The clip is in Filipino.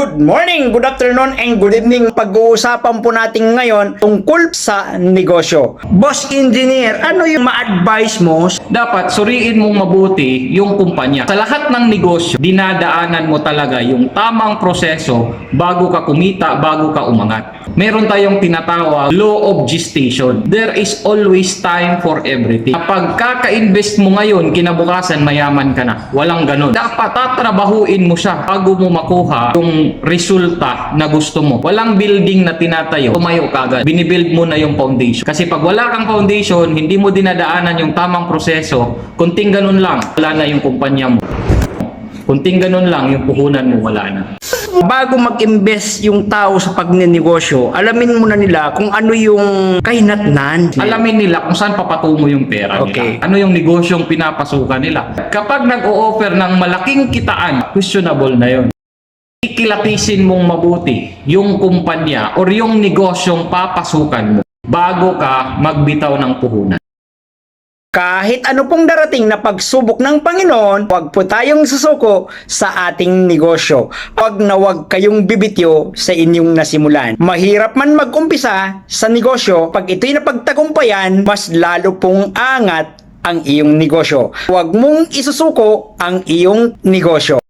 Good morning, good afternoon, and good evening. Pag-uusapan po natin ngayon tungkol sa negosyo. Boss Engineer, ano yung ma-advise mo Dapat suriin mong mabuti yung kumpanya. Sa lahat ng negosyo, dinadaanan mo talaga yung tamang proseso bago ka kumita, bago ka umangat. Meron tayong tinatawag law of gestation. There is always time for everything. Kapag kaka-invest mo ngayon, kinabukasan mayaman ka na. Walang ganun. Dapat tatrabahuin mo siya bago mo makuha yung resulta na gusto mo. Walang building na tinatayo, tumayo kagad. Binibuild mo na yung foundation. Kasi pag wala kang foundation, hindi mo dinadaanan yung tamang proseso, kunting ganun lang, wala na yung kumpanya mo. Kunting ganun lang, yung puhunan mo, wala na. Bago mag-invest yung tao sa pagnenegosyo, alamin muna nila kung ano yung kahinatnan. Alamin nila kung saan papatungo yung pera Okay. nila. Ano yung negosyong pinapasukan nila. Kapag nag-o-offer ng malaking kitaan, questionable na yon. Ikilatisin mong mabuti yung kumpanya or yung negosyong papasukan mo bago ka magbitaw ng puhunan. Kahit ano pong darating na pagsubok ng Panginoon, huwag po tayong susuko sa ating negosyo. Huwag na huwag kayong bibityo sa inyong nasimulan. Mahirap man mag-umpisa sa negosyo, pag ito'y napagtagumpayan, mas lalo pong angat ang iyong negosyo. Huwag mong isusuko ang iyong negosyo.